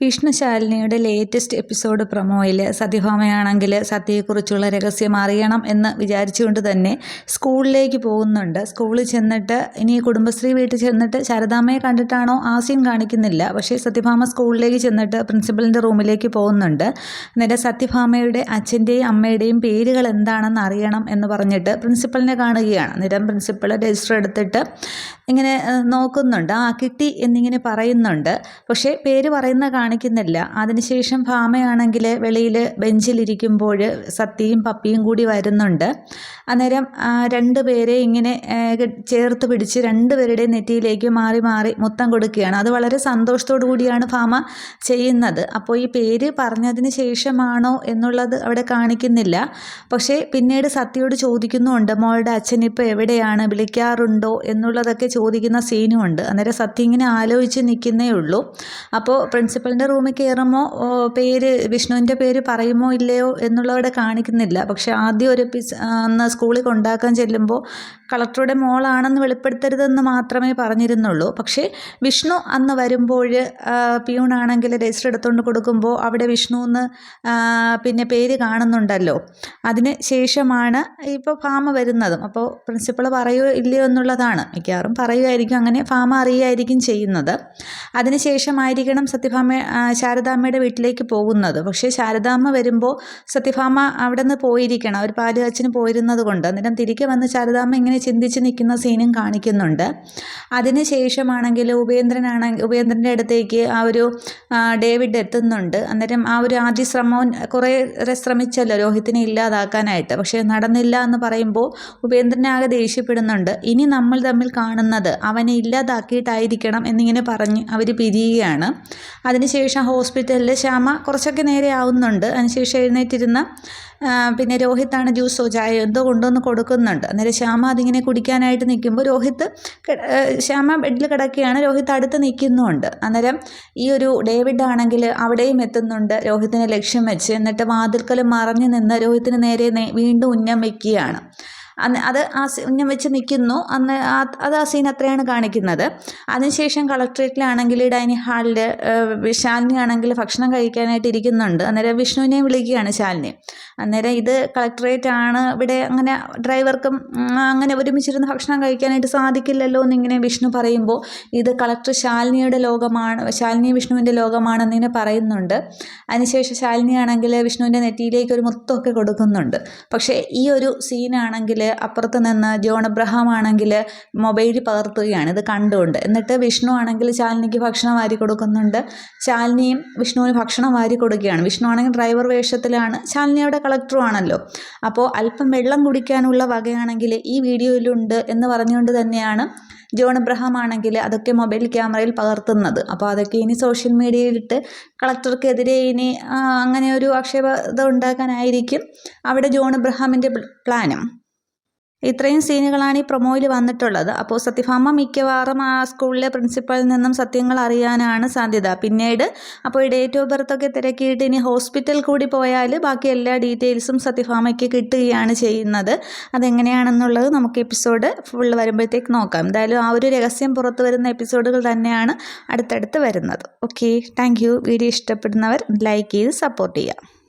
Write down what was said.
വിഷ്ണുശാലിനിയുടെ latest episode പ്രൊമോയിൽ സത്യഭാമയാണെങ്കിൽ സത്യയെക്കുറിച്ചുള്ള രഹസ്യം അറിയണം എന്ന് വിചാരിച്ചുകൊണ്ട് തന്നെ സ്കൂളിലേക്ക് പോകുന്നുണ്ട്. സ്കൂളിൽ ചെന്നിട്ട് ഇനി കുടുംബശ്രീ വീട്ടിൽ ചെന്നിട്ട് ശാരദാമ്മയെ കണ്ടിട്ടാണോ? ആസ്യം കാണിക്കുന്നില്ല. പക്ഷേ സത്യഭാമ സ്കൂളിലേക്ക് ചെന്നിട്ട് പ്രിൻസിപ്പലിന്റെ റൂമിലേക്ക് പോകുന്നുണ്ട്. എന്നിട്ട് സത്യഭാമയുടെ അച്ഛന്റെയും അമ്മയുടെയും പേരുകൾ എന്താണെന്ന് അറിയണം എന്ന് പറഞ്ഞിട്ട് പ്രിൻസിപ്പലിനെ കാണുകയാണ്. അന്നേരം പ്രിൻസിപ്പൾ രജിസ്റ്റർ എടുത്തിട്ട് ഇങ്ങനെ നോക്കുന്നുണ്ട്. ആ കിട്ടി എന്നിങ്ങനെ പറയുന്നുണ്ട്. പക്ഷേ പേര് പറയുന്ന കാണിക്കുന്നില്ല. അതിനുശേഷം ഭാമയാണെങ്കിൽ വെളിയിൽ ബെഞ്ചിലിരിക്കുമ്പോൾ സത്യയും പപ്പിയും കൂടി വരുന്നുണ്ട്. അന്നേരം രണ്ട് പേരെ ഇങ്ങനെ ചേർത്ത് പിടിച്ച് രണ്ടുപേരുടെ നെറ്റിയിലേക്ക് മാറി മാറി മുത്തം കൊടുക്കുകയാണ്. അത് വളരെ സന്തോഷത്തോടു കൂടിയാണ് ഭാമ ചെയ്യുന്നത്. അപ്പോൾ ഈ പേര് പറഞ്ഞതിന് ശേഷമാണോ എന്നുള്ളത് അവിടെ കാണിക്കുന്നില്ല. പക്ഷേ പിന്നീട് സത്യയോട് ചോദിക്കുന്നുണ്ട് മോളുടെ അച്ഛൻ ഇപ്പോൾ എവിടെയാണ്? വിളിക്കാറുണ്ടോ? എന്നുള്ളതൊക്കെ ചോദിക്കുന്ന സീനും ഉണ്ട് അന്നേരം സത്യം ഇങ്ങനെ ആലോചിച്ച് നിൽക്കുന്നേ ഉള്ളൂ. അപ്പോൾ പ്രിൻസിപ്പലിന്റെ റൂമിൽ കയറുമ്പോൾ പേര് വിഷ്ണുവിന്റെ പേര് പറയുമോ ഇല്ലയോ എന്നുള്ളവിടെ കാണിക്കുന്നില്ല. പക്ഷേ ആദ്യം ഒരു എപ്പിസ് അന്ന് സ്കൂളിൽ കൊണ്ടാക്കാൻ ചെല്ലുമ്പോൾ കളക്ടറുടെ മോളാണെന്ന് വെളിപ്പെടുത്തരുതെന്ന് മാത്രമേ പറഞ്ഞിരുന്നുള്ളൂ. പക്ഷേ വിഷ്ണു അന്ന് വരുമ്പോൾ പിയൂണാണെങ്കിൽ രജിസ്റ്റർ എടുത്തുകൊണ്ട് കൊടുക്കുമ്പോൾ അവിടെ വിഷ്ണു എന്ന് പിന്നെ പേര് കാണുന്നുണ്ടല്ലോ. അതിന് ശേഷമാണ് ഇപ്പോൾ ഫാമ വരുന്നതും. അപ്പോൾ പ്രിൻസിപ്പൾ പറയുമോ ഇല്ലയോ എന്നുള്ളതാണ് മിക്കവാറും പറയുമായിരിക്കും അങ്ങനെ ഫാമ അറിയുമായിരിക്കും ചെയ്യുന്നത്. അതിനുശേഷമായിരിക്കണം സത്യഭാമ ശാരദാമ്മയുടെ വീട്ടിലേക്ക് പോകുന്നത്. പക്ഷേ ശാരദാമ്മ വരുമ്പോൾ സത്യഭാമ അവിടെ നിന്ന് പോയിരിക്കണം. അവർ പാൽ അച്ഛന് പോയിരുന്നത് കൊണ്ട്. അന്നേരം തിരികെ വന്ന് ശാരദാമ്മ ഇങ്ങനെ ചിന്തിച്ച് നിൽക്കുന്ന സീനും കാണിക്കുന്നുണ്ട്. അതിനുശേഷമാണെങ്കിൽ ഉപേന്ദ്രനാണെങ്കിൽ ഉപേന്ദ്രന്റെ അടുത്തേക്ക് ആ ഒരു ഡേവിഡ് എത്തുന്നുണ്ട്. അന്നേരം ആ ഒരു ആദ്യ ശ്രമവും കുറേ ശ്രമിച്ചല്ലോ രോഹിത്തിനെ ഇല്ലാതാക്കാനായിട്ട്. പക്ഷേ നടന്നില്ല എന്ന് പറയുമ്പോൾ ഉപേന്ദ്രനെ ആകെ ദേഷ്യപ്പെടുന്നുണ്ട്. ഇനി നമ്മൾ തമ്മിൽ കാണുന്നത്. അവനെ ഇല്ലാതാക്കിയിട്ടായിരിക്കണം എന്നിങ്ങനെ പറഞ്ഞ് അവർ പിരിയുകയാണ്. അതിനുശേഷം ഹോസ്പിറ്റലിൽ ശ്യാമ കുറച്ചൊക്കെ നേരെ ആവുന്നുണ്ട്. അതിനുശേഷം എഴുന്നേറ്റിരുന്ന പിന്നെ രോഹിത്താണ് ജ്യൂസോ ചായയോ എന്തോ കൊണ്ടുവന്ന് കൊടുക്കുന്നുണ്ട്. അന്നേരം ശ്യാമ അതിങ്ങനെ കുടിക്കാനായിട്ട് നിൽക്കുമ്പോൾ രോഹിത് ശ്യാമ ബെഡിൽ കിടക്കുകയാണ്. രോഹിത് അടുത്ത് നിൽക്കുന്നുണ്ട്. അന്നേരം ഈ ഒരു ഡേവിഡ് ആണെങ്കിൽ അവിടെയും എത്തുന്നുണ്ട് രോഹിത്തിനെ ലക്ഷ്യം വെച്ച്. എന്നിട്ട് വാതിൽക്കൽ മറഞ്ഞു നിന്ന് രോഹിത്തിന് നേരെ വീണ്ടും ഉന്നം വയ്ക്കുകയാണ് അത് ആ ഞാൻ വെച്ച് നിൽക്കുന്നു. അന്ന് അത് ആ സീൻ അത്രയാണ് കാണിക്കുന്നത്. അതിനുശേഷം കളക്ട്രേറ്റിലാണെങ്കിൽ ഡൈനിങ് ഹാളിൽ ശാലിനി ആണെങ്കിൽ ഭക്ഷണം കഴിക്കാനായിട്ട് ഇരിക്കുന്നുണ്ട്. അന്നേരം വിഷ്ണുവിനെ വിളിക്കുകയാണ് ശാലിനി. അന്നേരം ഇത് കളക്ട്രേറ്റ് ആണ് ഇവിടെ അങ്ങനെ ഡ്രൈവർക്കും അങ്ങനെ ഒരുമിച്ചിരുന്ന് ഭക്ഷണം കഴിക്കാനായിട്ട് സാധിക്കില്ലല്ലോ എന്നിങ്ങനെ വിഷ്ണു പറയുമ്പോൾ ഇത് കളക്ടർ ശാലിനിയുടെ ലോകമാണ് ശാലിനി വിഷ്ണുവിന്റെ ലോകമാണെന്നിങ്ങനെ പറയുന്നുണ്ട്. അതിനുശേഷം ശാലിനി ആണെങ്കിൽ വിഷ്ണുവിന്റെ നെറ്റിയിലേക്ക് ഒരു മുത്തമൊക്കെ കൊടുക്കുന്നുണ്ട്. പക്ഷേ ഈ ഒരു സീനാണെങ്കിൽ അപ്പുറത്ത് നിന്ന് ജോൺ എബ്രഹാം ആണെങ്കിൽ മൊബൈൽ പകർത്തുകയാണ്. ഇത് കണ്ടുകൊണ്ട്. എന്നിട്ട് വിഷ്ണു ആണെങ്കിൽ ശാലിനിക്ക് ഭക്ഷണം വാരി കൊടുക്കുന്നുണ്ട്. ശാലിനിയും വിഷ്ണുവിന് ഭക്ഷണം വാരി കൊടുക്കുകയാണ്. വിഷ്ണു ആണെങ്കിൽ ഡ്രൈവർ വേഷത്തിലാണ്. ശാലിനി അവിടെ കളക്ടറും ആണല്ലോ. അപ്പോൾ അല്പം വെള്ളം കുടിക്കാനുള്ള വകയാണെങ്കിൽ ഈ വീഡിയോയിലുണ്ട് എന്ന് പറഞ്ഞുകൊണ്ട് തന്നെയാണ് ജോൺ എബ്രഹാം ആണെങ്കിൽ അതൊക്കെ മൊബൈൽ ക്യാമറയിൽ പകർത്തുന്നത്. അപ്പോൾ അതൊക്കെ ഇനി സോഷ്യൽ മീഡിയയിലിട്ട് കളക്ടർക്കെതിരെ ഇനി അങ്ങനെ ഒരു ആക്ഷേപത ഉണ്ടാക്കാനായിരിക്കും അവിടെ ജോൺ എബ്രഹാമിന്റെ പ്ലാനും. ഇത്രയും സീനുകളാണ് ഈ പ്രൊമോയിൽ വന്നിട്ടുള്ളത്. അപ്പോൾ സത്യഭാമ മിക്കവാറും ആ സ്കൂളിലെ പ്രിൻസിപ്പളിൽ നിന്നും സത്യങ്ങൾ അറിയാനാണ് സാധ്യത. പിന്നീട് അപ്പോൾ ഈ ഡേറ്റ് ഓഫ് ബർത്ത് ഒക്കെ തിരക്കിയിട്ട് ഇനി ഹോസ്പിറ്റൽ കൂടി പോയാൽ ബാക്കി എല്ലാ ഡീറ്റെയിൽസും സത്യഭാമയ്ക്ക് കിട്ടുകയാണ് ചെയ്യുന്നത്. അതെങ്ങനെയാണെന്നുള്ളത് നമുക്ക് എപ്പിസോഡ് ഫുൾ വരുമ്പോഴത്തേക്ക് നോക്കാം. എന്തായാലും ആ ഒരു രഹസ്യം പുറത്തു വരുന്ന എപ്പിസോഡുകൾ തന്നെയാണ് അടുത്തടുത്ത് വരുന്നത്. ഓക്കെ താങ്ക് വീഡിയോ ഇഷ്ടപ്പെടുന്നവർ ലൈക്ക് ചെയ്ത് സപ്പോർട്ട് ചെയ്യുക.